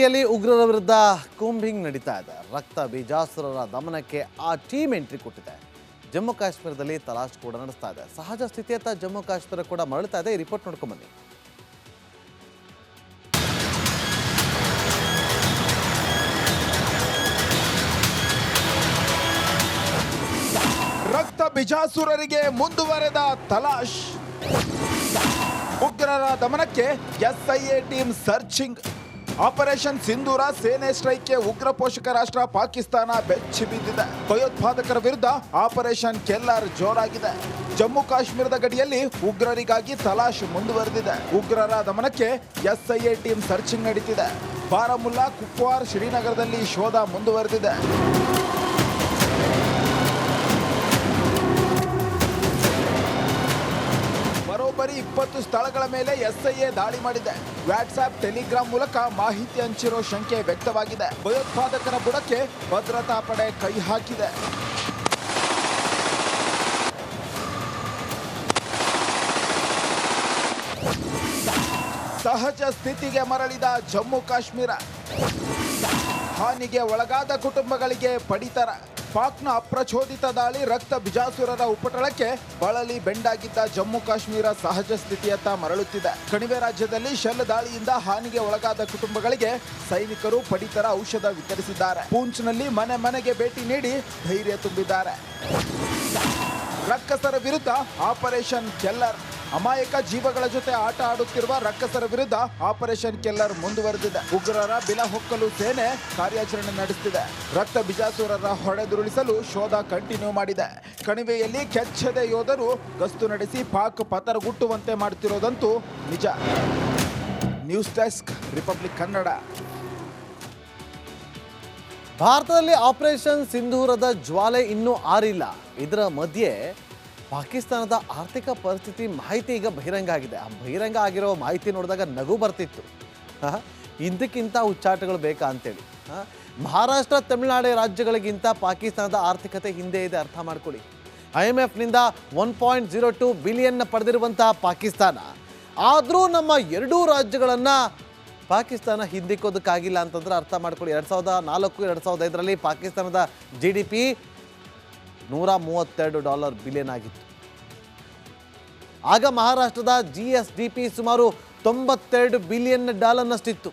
ಟಿಯಲ್ಲಿ ಉಗ್ರರ ವಿರುದ್ಧ ಕೂಂಬಿಂಗ್ ನಡೀತಾ ಇದೆ. ರಕ್ತ ಬೀಜಾಸುರರ ದಮನಕ್ಕೆ ಆ ಟೀಮ್ ಎಂಟ್ರಿ ಕೊಟ್ಟಿದೆ. ಜಮ್ಮು ಕಾಶ್ಮೀರದಲ್ಲಿ ತಲಾಶ್ ಕೂಡ ನಡೆಸ್ತಾ ಇದೆ. ಸಹಜ ಸ್ಥಿತಿಯತ್ತ ಜಮ್ಮು ಕಾಶ್ಮೀರ ಕೂಡ ಮರಳುತ್ತಾ ಇದೆ. ಈ ರಿಪೋರ್ಟ್ ನೋಡ್ಕೊಂಬನ್ನಿ ರಕ್ತ ಬಿಜಾಸುರರಿಗೆ ಮುಂದುವರೆದ ತಲಾಶ್. ಉಗ್ರರ ದಮನಕ್ಕೆ SIA team searching operation Sindoor ಸೇನೆ ಸ್ಟ್ರೈಕ್ಗೆ ಉಗ್ರ ಪೋಷಕ ರಾಷ್ಟ್ರ ಪಾಕಿಸ್ತಾನ ಬೆಚ್ಚಿ ಬಿದ್ದಿದೆ ಭಯೋತ್ಪಾದಕರ ವಿರುದ್ಧ ಆಪರೇಷನ್ ಕೆಲ್ಲರ್ ಜೋರಾಗಿದೆ. ಜಮ್ಮು ಕಾಶ್ಮೀರದ ಗಡಿಯಲ್ಲಿ ಉಗ್ರರಿಗಾಗಿ ತಲಾಶ್ ಮುಂದುವರೆದಿದೆ. ಉಗ್ರರ ದಮನಕ್ಕೆ ಎಸ್ಐಎ ಟೀಮ್ ಸರ್ಚಿಂಗ್ ನಡೀತಿದೆ. ಬಾರಾಮುಲ್ಲಾ, ಕುಪ್ವಾರ್, ಶ್ರೀನಗರದಲ್ಲಿ ಶೋಧ ಮುಂದುವರೆದಿದೆ. ಬರೋಬ್ಬರಿ ಇಪ್ಪತ್ತು ಸ್ಥಳಗಳ ಮೇಲೆ ಎಸ್ಐಎ ದಾಳಿ ಮಾಡಿದೆ. ವಾಟ್ಸ್ಆಪ್ ಟೆಲಿಗ್ರಾಮ್ ಮೂಲಕ ಮಾಹಿತಿ ಹಂಚಿರೋ ಶಂಕೆ ವ್ಯಕ್ತವಾಗಿದೆ. ಭಯೋತ್ಪಾದಕರ ಬುಡಕ್ಕೆ ಭದ್ರತಾ ಪಡೆ ಕೈ ಹಾಕಿದೆ. ಸಹಜ ಸ್ಥಿತಿಗೆ ಮರಳಿದ ಜಮ್ಮು ಕಾಶ್ಮೀರ. ಹಾನಿಗೆ ಒಳಗಾದ ಕುಟುಂಬಗಳಿಗೆ ಪಡಿತರ. ಪಾಕ್ನ ಅಪ್ರಚೋದಿತ ದಾಳಿ ರಕ್ತ ಬಿಜಾಸುರರ ಉಪಟಳಕ್ಕೆ ಬಳಲಿ ಬೆಂಡಾಗಿದ್ದ ಜಮ್ಮು ಕಾಶ್ಮೀರ ಸಹಜ ಸ್ಥಿತಿಯತ್ತ ಮರಳುತ್ತಿದೆ. ಕಣಿವೆ ರಾಜ್ಯದಲ್ಲಿ ಶೆಲ್ ದಾಳಿಯಿಂದ ಹಾನಿಗೆ ಒಳಗಾದ ಕುಟುಂಬಗಳಿಗೆ ಸೈನಿಕರು ಪಡಿತರ ಔಷಧ ವಿತರಿಸಿದ್ದಾರೆ. ಪೂಂಚ್ನಲ್ಲಿ ಮನೆ ಮನೆಗೆ ಭೇಟಿ ನೀಡಿ ಧೈರ್ಯ ತುಂಬಿದ್ದಾರೆ. ರಕ್ಕಸರ ವಿರುದ್ಧ ಆಪರೇಷನ್ ಕೆಲ್ಲರ್ ಅಮಾಯಕ ಜೀವಗಳ ಜೊತೆ ಆಟ ಆಡುತ್ತಿರುವ ರಕ್ಕಸರ ವಿರುದ್ಧ ಆಪರೇಷನ್ ಕೆಲ್ಲರ್ ಮುಂದುವರೆದಿದೆ. ಉಗ್ರರ ಬಿಲ ಹೊಕ್ಕಲು ಸೇನೆ ಕಾರ್ಯಾಚರಣೆ ನಡೆಸುತ್ತಿದೆ ರಕ್ತ ಬಿಜಾಸುರರ ಹೊಡೆದುರುಳಿಸಲು ಶೋಧ ಕಂಟಿನ್ಯೂ ಮಾಡಿದೆ. ಕಣಿವೆಯಲ್ಲಿ ಕೆಚ್ಚದೆ ಯೋಧರು ಗಸ್ತು ನಡೆಸಿ ಪಾಕ್ ಪತರಗುಟ್ಟುವಂತೆ ಮಾಡುತ್ತಿರೋದಂತೂ ನಿಜ. News desk, republic Kannada. ಭಾರತದಲ್ಲಿ ಆಪರೇಷನ್ ಸಿಂಧೂರದ ಜ್ವಾಲೆ ಇನ್ನೂ ಆರಿಲ್ಲ. ಇದರ ಮಧ್ಯೆ ಪಾಕಿಸ್ತಾನದ ಆರ್ಥಿಕ ಪರಿಸ್ಥಿತಿ ಮಾಹಿತಿ ಈಗ ಬಹಿರಂಗ ಆಗಿದೆ. ಆ ಬಹಿರಂಗ ಆಗಿರೋ ಮಾಹಿತಿ ನೋಡಿದಾಗ ನಗು ಬರ್ತಿತ್ತು. ಇದಕ್ಕಿಂತ ಹುಚ್ಚಾಟಗಳು ಬೇಕಾ ಅಂತೇಳಿ. ಮಹಾರಾಷ್ಟ್ರ, ತಮಿಳುನಾಡು ರಾಜ್ಯಗಳಿಗಿಂತ ಪಾಕಿಸ್ತಾನದ ಆರ್ಥಿಕತೆ ಹಿಂದೆ ಇದೆ ಅರ್ಥ ಮಾಡ್ಕೊಳ್ಳಿ. ಐ ಎಂ ಎಫ್ನಿಂದ ಒನ್ ಪಾಯಿಂಟ್ ಜೀರೋ ಟು ಬಿಲಿಯನ್ನ ಪಡೆದಿರುವಂತಹ ಪಾಕಿಸ್ತಾನ. ಆದರೂ ನಮ್ಮ ಎರಡೂ ರಾಜ್ಯಗಳನ್ನು ಪಾಕಿಸ್ತಾನ ಹಿಂದಿಕ್ಕೋದಕ್ಕಾಗಿಲ್ಲ ಅಂತಂದ್ರೆ ಅರ್ಥ ಮಾಡ್ಕೊಳ್ಳಿ. ಎರಡು ಸಾವಿರದ ನಾಲ್ಕು, ಎರಡು ಸಾವಿರದ ಐದರಲ್ಲಿ ಪಾಕಿಸ್ತಾನದ ಜಿ ಡಿ ಪಿ ನೂರ ಮೂವತ್ತೆರಡು ಡಾಲರ್ ಬಿಲಿಯನ್ ಆಗಿತ್ತು. ಆಗ ಮಹಾರಾಷ್ಟ್ರದ ಜಿ ಎಸ್ ಡಿ ಪಿ ಸುಮಾರು ತೊಂಬತ್ತೆರಡು ಬಿಲಿಯನ್ ಡಾಲರ್ನಷ್ಟಿತ್ತು.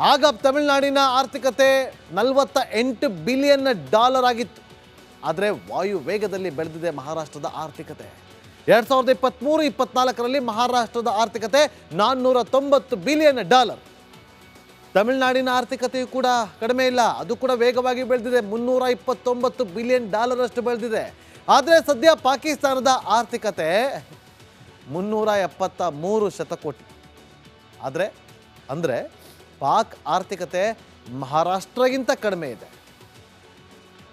ಆಗ ತಮಿಳುನಾಡಿನ ಆರ್ಥಿಕತೆ ನಲವತ್ತ ಎಂಟು ಬಿಲಿಯನ್ ಡಾಲರ್ ಆಗಿತ್ತು. ಆದರೆ ವಾಯು ವೇಗದಲ್ಲಿ ಬೆಳೆದಿದೆ ಮಹಾರಾಷ್ಟ್ರದ ಆರ್ಥಿಕತೆ. ಎರಡು ಸಾವಿರದ ಇಪ್ಪತ್ತ್ಮೂರು ಇಪ್ಪತ್ನಾಲ್ಕರಲ್ಲಿ ಮಹಾರಾಷ್ಟ್ರದ ಆರ್ಥಿಕತೆ ನಾನ್ನೂರ ತೊಂಬತ್ತು ಬಿಲಿಯನ್ ಡಾಲರ್. ತಮಿಳುನಾಡಿನ ಆರ್ಥಿಕತೆಯು ಕೂಡ ಕಡಿಮೆ ಇಲ್ಲ. ಅದು ಕೂಡ ವೇಗವಾಗಿ ಬೆಳೆದಿದೆ. ಮುನ್ನೂರ ಇಪ್ಪತ್ತೊಂಬತ್ತು ಬಿಲಿಯನ್ ಡಾಲರ್ ಅಷ್ಟು ಬೆಳೆದಿದೆ. ಆದರೆ ಸದ್ಯ ಪಾಕಿಸ್ತಾನದ ಆರ್ಥಿಕತೆ ಮುನ್ನೂರ ಎಪ್ಪತ್ತ ಮೂರು ಶತಕೋಟಿ. ಆದರೆ, ಅಂದರೆ ಪಾಕ್ ಆರ್ಥಿಕತೆ ಮಹಾರಾಷ್ಟ್ರಗಿಂತ ಕಡಿಮೆ ಇದೆ.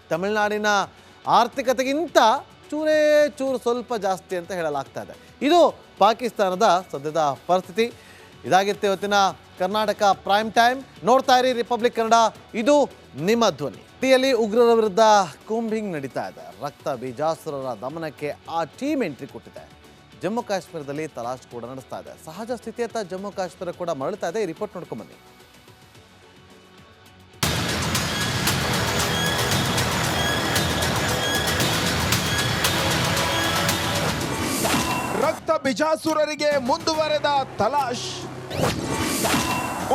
ತಮಿಳುನಾಡಿನ ಆರ್ಥಿಕತೆಗಿಂತ ಚೂರೇ ಚೂರು ಸ್ವಲ್ಪ ಜಾಸ್ತಿ ಅಂತ ಹೇಳಲಾಗ್ತಾ ಇದೆ. ಇದು ಪಾಕಿಸ್ತಾನದ ಸದ್ಯದ ಪರಿಸ್ಥಿತಿ. ಇದಾಗಿತ್ತು ಇವತ್ತಿನ ಕರ್ನಾಟಕ ಪ್ರೈಮ್ ಟೈಮ್ ನೋಡ್ತಾ ಇರಿ ರಿಪಬ್ಲಿಕ್ ಕನ್ನಡ ಇದು ನಿಮ್ಮ ಧ್ವನಿ. ಟಿಯಲ್ಲಿ ಉಗ್ರರ ವಿರುದ್ಧ ಕೂಂಬಿಂಗ್ ನಡೀತಾ ಇದೆ. ರಕ್ತ ಬೀಜಾಸುರರ ದಮನಕ್ಕೆ ಆ ಟೀಮ್ ಎಂಟ್ರಿ ಕೊಟ್ಟಿದೆ. ಜಮ್ಮು ಕಾಶ್ಮೀರದಲ್ಲಿ ತಲಾಶ್ ಕೂಡ ನಡೆಸ್ತಾ ಇದೆ. ಸಹಜ ಸ್ಥಿತಿಯತ್ತ ಜಮ್ಮು ಕಾಶ್ಮೀರ ಕೂಡ ಮರಳುತ್ತಾ ಇದೆ. ಈ ರಿಪೋರ್ಟ್ ನೋಡ್ಕೊಂಬನ್ನಿ ರಕ್ತ ಬಿಜಾಸುರರಿಗೆ ಮುಂದುವರೆದ ತಲಾಶ್.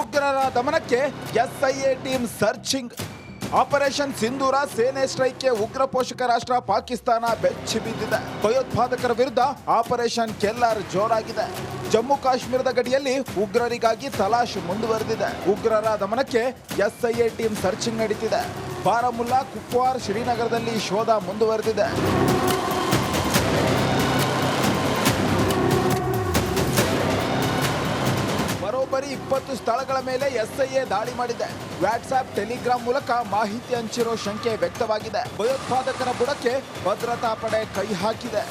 ಉಗ್ರರ ದಮನಕ್ಕೆ SIA team searching. Operation Sindoor ಸೇನೆ ಸ್ಟ್ರೈಕ್ಗೆ ಉಗ್ರ ಪೋಷಕ ರಾಷ್ಟ್ರ ಪಾಕಿಸ್ತಾನ ಬೆಚ್ಚಿ ಬಿದ್ದಿದೆ. ಭಯೋತ್ಪಾದಕರ ವಿರುದ್ಧ ಆಪರೇಷನ್ ಕೆಲ್ಲರ್ ಜೋರಾಗಿದೆ. ಜಮ್ಮು ಕಾಶ್ಮೀರದ ಗಡಿಯಲ್ಲಿ ಉಗ್ರರಿಗಾಗಿ ತಲಾಶ್ ಮುಂದುವರೆದಿದೆ. ಉಗ್ರರ ದಮನಕ್ಕೆ ಎಸ್ಐಎ ಟೀಮ್ ಸರ್ಚಿಂಗ್ ನಡೀತಿದೆ. ಬಾರಾಮುಲ್ಲಾ, ಕುಪ್ವಾರ್, ಶ್ರೀನಗರದಲ್ಲಿ ಶೋಧ ಮುಂದುವರೆದಿದೆ. ಇಪ್ಪತ್ತು ಸ್ಥಳಗಳ ಮೇಲೆ ಎಸ್ಐಎ ದಾಳಿ ಮಾಡಿದೆ. ವ್ಯಾಟ್ಸ್ಆಪ್ ಟೆಲಿಗ್ರಾಮ್ ಮೂಲಕ ಮಾಹಿತಿ ಹಂಚಿರೋ ಶಂಕೆ ವ್ಯಕ್ತವಾಗಿದೆ. ಭಯೋತ್ಪಾದಕರ ಬುಡಕ್ಕೆ ಭದ್ರತಾ ಪಡೆ ಕೈ ಹಾಕಿದೆ.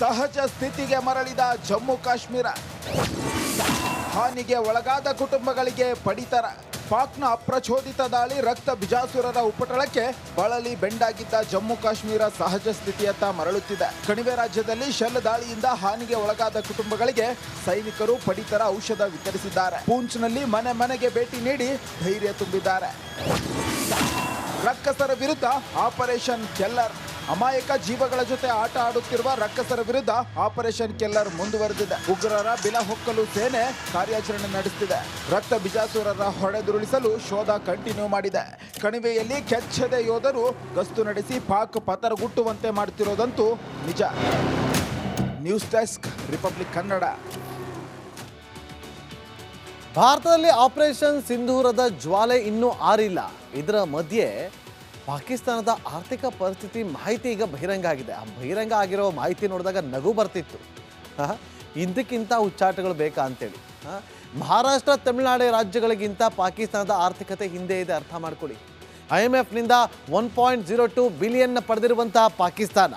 ಸಹಜ ಸ್ಥಿತಿಗೆ ಮರಳಿದ ಜಮ್ಮು ಕಾಶ್ಮೀರ. ಹಾನಿಗೆ ಒಳಗಾದ ಕುಟುಂಬಗಳಿಗೆ ಪಡಿತರ. ಪಾಕ್ನ ಅಪ್ರಚೋದಿತ ದಾಳಿ ರಕ್ತ ಬಿಜಾಸುರರ ಉಪಟಳಕ್ಕೆ ಬಳಲಿ ಬೆಂಡಾಗಿದ್ದ ಜಮ್ಮು ಕಾಶ್ಮೀರ ಸಹಜ ಸ್ಥಿತಿಯತ್ತ ಮರಳುತ್ತಿದೆ. ಕಣಿವೆ ರಾಜ್ಯದಲ್ಲಿ ಶೆಲ್ ದಾಳಿಯಿಂದ ಹಾನಿಗೆ ಒಳಗಾದ ಕುಟುಂಬಗಳಿಗೆ ಸೈನಿಕರು ಪಡಿತರ ಔಷಧ ವಿತರಿಸಿದ್ದಾರೆ. ಪೂಂಚ್ನಲ್ಲಿ ಮನೆ ಮನೆಗೆ ಭೇಟಿ ನೀಡಿ ಧೈರ್ಯ ತುಂಬಿದ್ದಾರೆ. ರಕ್ಕಸರ ವಿರುದ್ಧ ಆಪರೇಷನ್ ಕೆಲ್ಲರ್ ಅಮಾಯಕ ಜೀವಗಳ ಜೊತೆ ಆಟ ಆಡುತ್ತಿರುವ ರಕ್ಕಸರ ವಿರುದ್ಧ ಆಪರೇಷನ್ ಕೆಲ್ಲರ್ ಮುಂದುವರೆದಿದೆ. ಉಗ್ರರ ಬಿಲ ಹೊಕ್ಕಲು ಸೇನೆ ಕಾರ್ಯಾಚರಣೆ ನಡೆಸುತ್ತಿದೆ ರಕ್ತ ಬಿಜಾಸುರರ ಹೊಡೆದುರುಳಿಸಲು ಶೋಧ ಕಂಟಿನ್ಯೂ ಮಾಡಿದೆ. ಕಣಿವೆಯಲ್ಲಿ ಕೆಚ್ಚದೆ ಯೋಧರು ಗಸ್ತು ನಡೆಸಿ ಪಾಕ್ ಪತರಗುಟ್ಟುವಂತೆ ಮಾಡುತ್ತಿರೋದಂತೂ ನಿಜ. News desk, republic Kannada. ಭಾರತದಲ್ಲಿ ಆಪರೇಷನ್ ಸಿಂಧೂರದ ಜ್ವಾಲೆ ಇನ್ನೂ ಆರಿಲ್ಲ. ಇದರ ಮಧ್ಯೆ ಪಾಕಿಸ್ತಾನದ ಆರ್ಥಿಕ ಪರಿಸ್ಥಿತಿ ಮಾಹಿತಿ ಈಗ ಬಹಿರಂಗ ಆಗಿದೆ. ಆ ಬಹಿರಂಗ ಆಗಿರೋ ಮಾಹಿತಿ ನೋಡಿದಾಗ ನಗು ಬರ್ತಿತ್ತು. ಇಂದಕ್ಕಿಂತ ಹುಚ್ಚಾಟಗಳು ಬೇಕಾ ಅಂತೇಳಿ. ಮಹಾರಾಷ್ಟ್ರ, ತಮಿಳುನಾಡು ರಾಜ್ಯಗಳಿಗಿಂತ ಪಾಕಿಸ್ತಾನದ ಆರ್ಥಿಕತೆ ಹಿಂದೆ ಇದೆ ಅರ್ಥ ಮಾಡ್ಕೊಳ್ಳಿ. I M ಎಫ್ನಿಂದ one point zero two billion ಪಡೆದಿರುವಂತಹ Pakistan.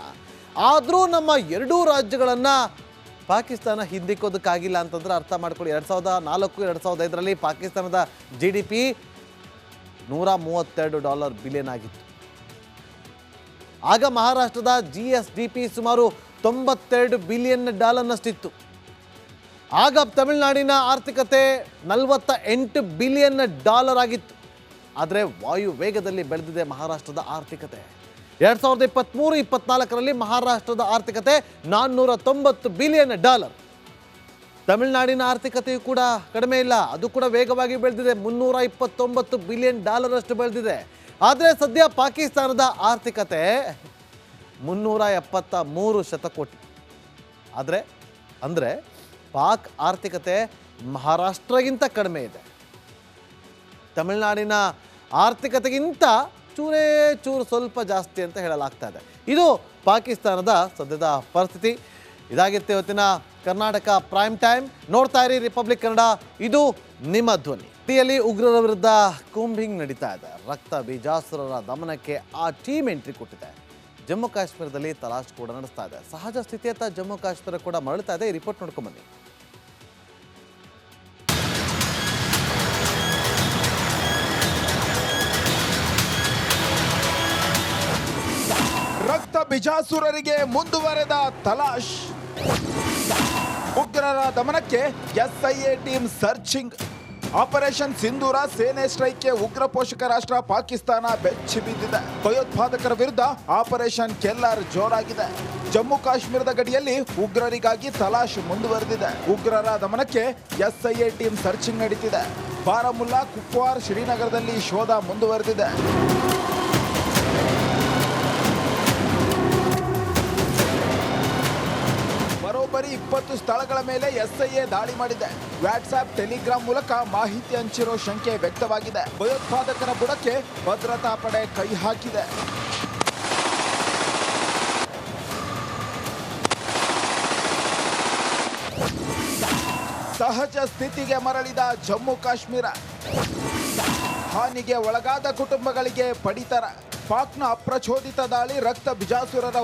ಆದರೂ ನಮ್ಮ ಎರಡೂ ರಾಜ್ಯಗಳನ್ನು ಪಾಕಿಸ್ತಾನ ಹಿಂದಿಕ್ಕೋದಕ್ಕಾಗಿಲ್ಲ ಅಂತಂದ್ರೆ ಅರ್ಥ ಮಾಡ್ಕೊಳ್ಳಿ. ಎರಡು ಸಾವಿರದ ನಾಲ್ಕು, ಎರಡು ಸಾವಿರದ ಐದರಲ್ಲಿ ಪಾಕಿಸ್ತಾನದ ಜಿ ಡಿ ಪಿ ನೂರ ಮೂವತ್ತೆರಡು ಡಾಲರ್ ಬಿಲಿಯನ್ ಆಗಿತ್ತು. ಆಗ ಮಹಾರಾಷ್ಟ್ರದ ಜಿ ಎಸ್ ಡಿ ಪಿ ಸುಮಾರು ತೊಂಬತ್ತೆರಡು ಬಿಲಿಯನ್ ಡಾಲರ್ನಷ್ಟಿತ್ತು. ಆಗ ತಮಿಳುನಾಡಿನ ಆರ್ಥಿಕತೆ ನಲವತ್ತ ಎಂಟು ಬಿಲಿಯನ್ ಡಾಲರ್ ಆಗಿತ್ತು. ಆದರೆ ವಾಯು ವೇಗದಲ್ಲಿ ಬೆಳೆದಿದೆ ಮಹಾರಾಷ್ಟ್ರದ ಆರ್ಥಿಕತೆ. ಎರಡು ಸಾವಿರದ ಇಪ್ಪತ್ತ್ಮೂರು ಇಪ್ಪತ್ನಾಲ್ಕರಲ್ಲಿ ಮಹಾರಾಷ್ಟ್ರದ ಆರ್ಥಿಕತೆ ನಾನ್ನೂರ ತೊಂಬತ್ತು ಬಿಲಿಯನ್ ಡಾಲರ್. ತಮಿಳುನಾಡಿನ ಆರ್ಥಿಕತೆಯು ಕೂಡ ಕಡಿಮೆ ಇಲ್ಲ. ಅದು ಕೂಡ ವೇಗವಾಗಿ ಬೆಳೆದಿದೆ. ಮುನ್ನೂರ ಇಪ್ಪತ್ತೊಂಬತ್ತು ಬಿಲಿಯನ್ ಡಾಲರ್ ಅಷ್ಟು ಬೆಳೆದಿದೆ. ಆದರೆ ಸದ್ಯ ಪಾಕಿಸ್ತಾನದ ಆರ್ಥಿಕತೆ ಮುನ್ನೂರ ಎಪ್ಪತ್ತ ಮೂರು ಶತಕೋಟಿ. ಆದರೆ, ಅಂದರೆ ಪಾಕ್ ಆರ್ಥಿಕತೆ ಮಹಾರಾಷ್ಟ್ರಗಿಂತ ಕಡಿಮೆ ಇದೆ. ತಮಿಳುನಾಡಿನ ಆರ್ಥಿಕತೆಗಿಂತ ಚೂರೇ ಚೂರು ಸ್ವಲ್ಪ ಜಾಸ್ತಿ ಅಂತ ಹೇಳಲಾಗ್ತಾ ಇದೆ. ಇದು ಪಾಕಿಸ್ತಾನದ ಸದ್ಯದ ಪರಿಸ್ಥಿತಿ. ಇದಾಗಿತ್ತು ಇವತ್ತಿನ ಕರ್ನಾಟಕ ಪ್ರೈಮ್ ಟೈಮ್. ನೋಡ್ತಾ ಇರಿ ರಿಪಬ್ಲಿಕ್ ಕನ್ನಡ. ಇದು ನಿಮ್ಮ ಧ್ವನಿ. ಟಿಯಲ್ಲಿ ಉಗ್ರರ ವಿರುದ್ಧ ಕೂಂಬಿಂಗ್ ನಡೀತಾ ಇದೆ. ರಕ್ತ ಬೀಜಾಸುರರ ದಮನಕ್ಕೆ ಆ ಟೀಮ್ ಎಂಟ್ರಿ ಕೊಟ್ಟಿದೆ. ಜಮ್ಮು ಕಾಶ್ಮೀರದಲ್ಲಿ ತಲಾಶ್ ಕೂಡ ನಡೆಸ್ತಾ ಇದೆ. ಸಹಜ ಸ್ಥಿತಿಯತ್ತ ಜಮ್ಮು ಕಾಶ್ಮೀರ ಕೂಡ ಮರಳುತ್ತಾ ಇದೆ. ಈ ರಿಪೋರ್ಟ್ ನೋಡ್ಕೊಂಬನ್ನಿ ರಕ್ತ ಬಿಜಾಸುರರಿಗೆ ಮುಂದುವರೆದ ತಲಾಶ್. ಉಗ್ರರ ದಮನಕ್ಕೆ SIA team searching. Operation Sindoor ಸೇನೆ ಸ್ಟ್ರೈಕ್ಗೆ ಉಗ್ರ ಪೋಷಕ ರಾಷ್ಟ್ರ ಪಾಕಿಸ್ತಾನ ಬೆಚ್ಚಿ ಬಿದ್ದಿದೆ. ಭಯೋತ್ಪಾದಕರ ವಿರುದ್ಧ ಆಪರೇಷನ್ ಕೆಲ್ಲರ್ ಜೋರಾಗಿದೆ. ಜಮ್ಮು ಕಾಶ್ಮೀರದ ಗಡಿಯಲ್ಲಿ ಉಗ್ರರಿಗಾಗಿ ತಲಾಶ್ ಮುಂದುವರೆದಿದೆ. ಉಗ್ರರ ದಮನಕ್ಕೆ ಎಸ್ಐಎ ಟೀಮ್ ಸರ್ಚಿಂಗ್ ನಡೀತಿದೆ. ಬಾರಾಮುಲ್ಲಾ, ಕುಪ್ವಾರ್, ಶ್ರೀನಗರದಲ್ಲಿ ಶೋಧ ಮುಂದುವರೆದಿದೆ. ಇಪ್ಪತ್ತು ಸ್ಥಳಗಳ ಮೇಲೆ ಎಸ್ಐಎ ದಾಳಿ ಮಾಡಿದೆ. ವಾಟ್ಸ್ಆಪ್ ಟೆಲಿಗ್ರಾಮ್ ಮೂಲಕ ಮಾಹಿತಿ ಹಂಚಿರೋ ಶಂಕೆ ವ್ಯಕ್ತವಾಗಿದೆ. ಭಯೋತ್ಪಾದಕರ ಬುಡಕ್ಕೆ ಭದ್ರತಾ ಪಡೆ ಕೈ ಹಾಕಿದೆ. ಸಹಜ ಸ್ಥಿತಿಗೆ ಮರಳಿದ ಜಮ್ಮು ಕಾಶ್ಮೀರ. ಹಾನಿಗೆ ಒಳಗಾದ ಕುಟುಂಬಗಳಿಗೆ ಪಡಿತರ. ಪಾಕ್ನ ಅಪ್ರಚೋದಿತ ದಾಳಿ ರಕ್ತ ಬಿಜಾಸುರರ